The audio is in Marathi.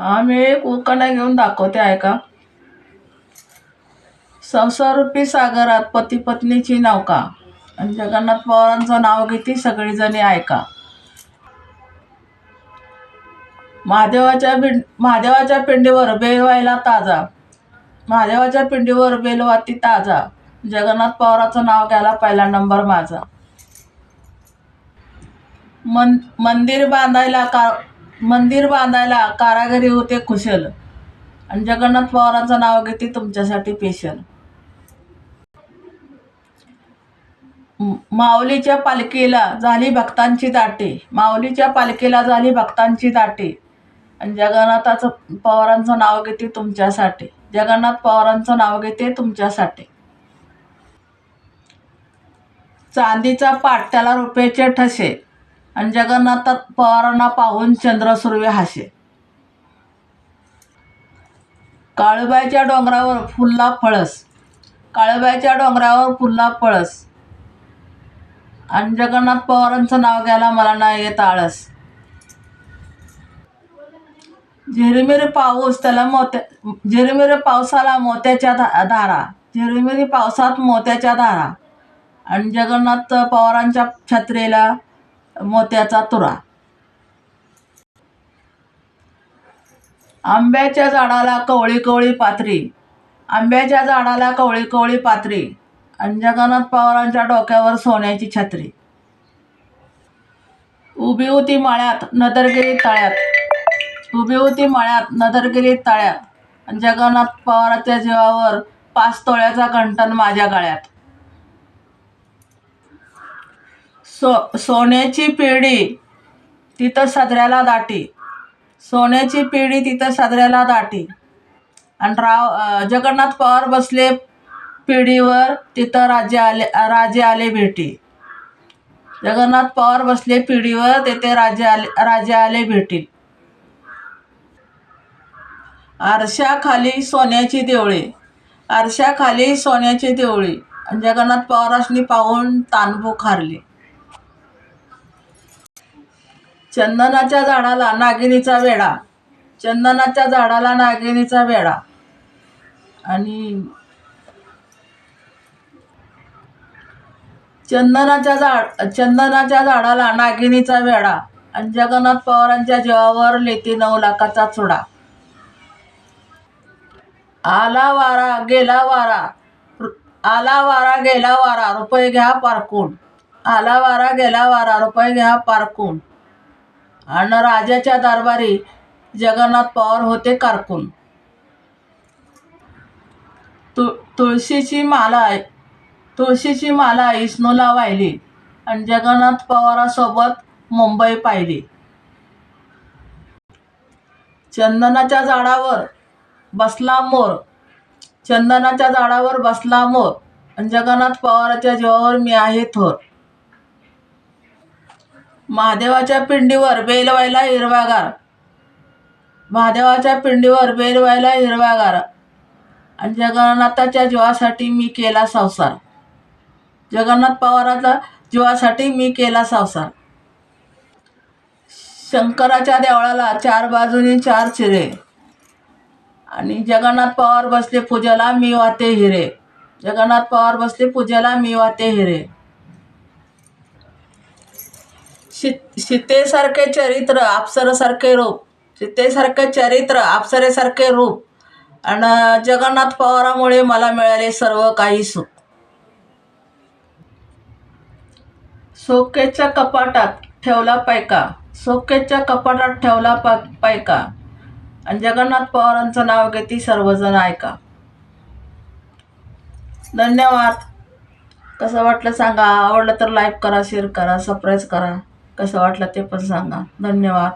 आम्ही एक उखाणा घेऊन दाखवते ऐका. संसारूपी सागरात पती पत्नीची नौका आणि जगन्नाथ पवारांचं नाव घेते सगळीजणी ऐका. महादेवाच्या पिंड महादेवाच्या पिंडीवर बेलवायला ताजा. महादेवाच्या पिंडीवर बेलवा ती ताजा. जगन्नाथ पवाराचं नाव घ्यायला पहिला नंबर माझा. मन मंदिर बांधायला का मंदिर बांधायला कारागिरी होते कुशल. आणि जगन्नाथ पवारांचं नाव घेते तुमच्यासाठी पेशल माऊलीच्या पालखीला झाली भक्तांची दाटी. माऊलीच्या पालखीला झाली भक्तांची दाटी. आणि जगन्नाथाचं पवारांचं नाव घेते तुमच्यासाठी. जगन्नाथ पवारांचं नाव घेते तुमच्यासाठी. चांदीचा पाट त्याला रुपयाचे ठसे. आणि जगन्नाथ पवारांना पाहून चंद्र सुर्वे हासे काळूबाईच्या डोंगरावर फुलला फळस. काळूबाईच्या डोंगरावर फुलला पळस आणि जगन्नाथ पवारांचं नाव घ्यायला मला नाही येत आळस. झिरमिर पाऊस त्याला मोत्या झिरमिर पावसाला मोत्याच्या धा धारा. झिरमिरी पावसात मोत्याच्या धारा. आणि जगन्नाथ पवारांच्या छत्रीला मोत्याचा तुरा. आंब्याच्या झाडाला कवळी कवळी पाथरी आंब्याच्या झाडाला कवळी कवळी पाथरी आणि जगन्नाथ पवारांच्या डोक्यावर सोन्याची छत्री. उभी होती माळ्यात नदरगिरी तळ्यात. उभी होती माळ्यात नदरगिरी तळ्यात. आणि जगन्नाथ पवाराच्या जीवावर पाच तोळ्याचा घंटन माझ्या गळ्यात. सो सोन्याची पेढी तिथं सदऱ्याला दाटी. सोन्याची पेढी तिथं सदऱ्याला दाटी. आणि राव जगन्नाथ पवार बसले पिढीवर तिथं राजे आले राजे आले भेटी. जगन्नाथ पवार बसले पिढीवर तिथे राजे आले राजे आले भेटी. आरशाखाली सोन्याची देवळी. आरशाखाली सोन्याची देवळी. आणि जगन्नाथ पवारांनी पाहून तानभू खारली चंदनाच्या झाडाला नागिनीचा वेडा चंदनाच्या झाडाला नागिनीचा वेडा आणि चंदनाच्या झाड चंदनाच्या झाडाला नागिनीचा वेडा आणि जगन्नाथ पवारांच्या जीवावर लेती नऊ लाखाचा चुडा. आला वारा गेला वारा. आला वारा गेला वारा. रुपये घ्या पारकून. आला वारा गेला वारा. रुपये घ्या पारकून. आणि राजाच्या दरबारी जगन्नाथ पवार होते कारकून. तु तुळशीची माला तुळशीची माला इस्नूला वाहिली आणि जगन्नाथ पवारासोबत मुंबई पाहिली. चंदनाच्या झाडावर बसला मोर चंदनाच्या झाडावर बसला मोर आणि जगन्नाथ पवाराच्या जीवावर मी आहे थोर. महादेवाच्या पिंडीवर बेल व्हायला हिरवागार. महादेवाच्या पिंडीवर बेल व्हायला हिरवागार. आणि जगन्नाथाच्या जीवासाठी मी केला संसार. जगन्नाथ पवाराचा जीवासाठी मी केला संसार. शंकराच्या देवळाला चार बाजूनी चार चिरे. आणि जगन्नाथ पवार बसले पूजेला मी वाते हिरे. जगन्नाथ पवार बसले पूजेला मी वाते हिरे. शित सीतेसारखे चरित्र अप्सरासारखे रूप. सीतेसारखे चरित्र अप्सरेसारखे रूप. आणि जगन्नाथ पवारामुळे मला मिळाले सर्व काही सुख. सोकेच्या कपाटात ठेवला पायका सोकेच्या कपाटात ठेवला पा पायका आणि जगन्नाथ पवारांचं नाव घेते सर्वजण ऐका. धन्यवाद. कसं वाटलं सांगा. आवडलं तर लाईक करा शेअर करा सबस्क्राईब करा. कसं वाटलं ते पण सांगा. धन्यवाद.